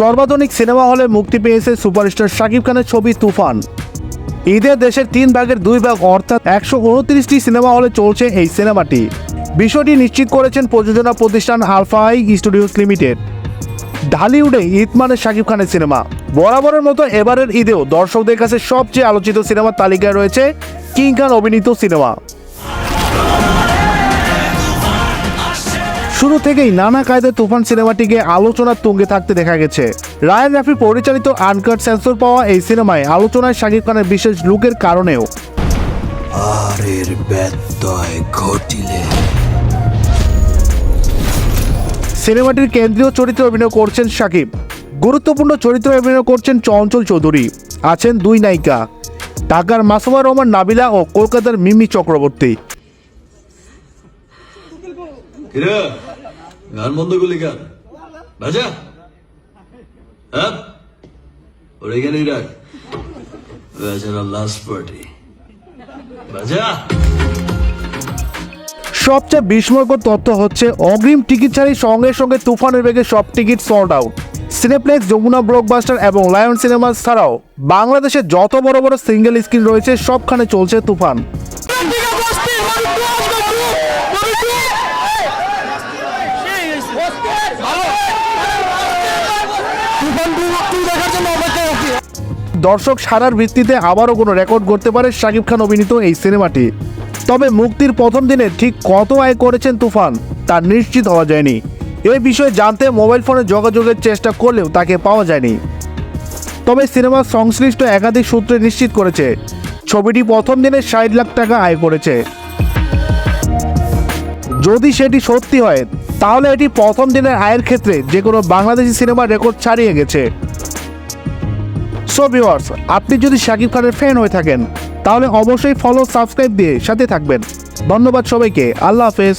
সর্বাধুনিক cinema হলে মুক্তি পেয়েছে সুপারস্টার শাকিব খানের ছবি তুফান। ঈদে দেশের তিন ভাগের দুই ভাগ, অর্থাৎ একশো উনত্রিশটি সিনেমা হলে চলছে এই সিনেমাটি। বিষয়টি নিশ্চিত করেছেন প্রযোজনা প্রতিষ্ঠান আলফাই স্টুডিওস লিমিটেড। ঢালিউডে ঈদ মানে শাকিব খানের সিনেমা। বরাবরের মতো এবারের ঈদেও দর্শকদের কাছে সবচেয়ে আলোচিত সিনেমার তালিকায় রয়েছে কিং খান অভিনীত সিনেমা। শুরু থেকেই নানা কায়দায় তুফান সিনেমাটিকে আলোচনার তুঙ্গে থাকতে দেখা গেছে। রায়ান রাফি পরিচালিত আনকাট সেন্সর পাওয়া এই সিনেমায় আলোচনায় শাকিব খানের বিশেষ লুকের কারণেও। আর ব্যত্যয় ঘটিলে। সিনেমাটির কেন্দ্রীয় চরিত্রে অভিনয় করছেন শাকিব। গুরুত্বপূর্ণ চরিত্রে অভিনয় করছেন চঞ্চল চৌধুরী। আছেন দুই নায়িকা। ঢাকার মাসুমা রহমান নাবিলা ও কলকাতার মিমি চক্রবর্তী। কিরে? গান বন্ধ করলি কেন? বাজা হ্যাঁ? রাখ। লাস্ট পার্টি বাজা সবচেয়ে বিস্ময়কর তথ্য হচ্ছে, অগ্রিম টিকিট ছাড়ি সঙ্গে সঙ্গে তুফানের বেগে সব ticket sold out Cineplex Jamuna Blockbuster এবং লায়ন সিনেমাস ছাড়াও বাংলাদেশে যত বড় বড় সিঙ্গেল স্ক্রিন রয়েছে, সবখানে চলছে তুফান। দর্শক সারার ভিত্তিতে আবারও কোনো রেকর্ড করতে পারে শাকিব খান অভিনীত এই সিনেমাটি। তবে মুক্তির প্রথম দিনে ঠিক কত আয় করেছেন তুফান, তা নিশ্চিত হওয়া যায়নি। এই বিষয়ে জানতে মোবাইল ফোনে যোগাযোগের চেষ্টা করলেও তাকে পাওয়া যায়নি। তবে সিনেমার সংশ্লিষ্ট একাধিক সূত্রে নিশ্চিত করেছে, ছবিটি প্রথম দিনে ষাট লাখ টাকা আয় করেছে। যদি সেটি সত্যি হয়, তাহলে এটি প্রথম দিনের আয়ের ক্ষেত্রে যে কোনো বাংলাদেশি সিনেমার রেকর্ড ছাড়িয়ে গেছে। সো ভিওয়ার্স আপনি যদি শাকিব খানের ফ্যান হয়ে থাকেন, তাহলে অবশ্যই ফলো সাবস্ক্রাইব দিয়ে সাথে থাকবেন। ধন্যবাদ সবাইকে। আল্লাহ হাফেজ।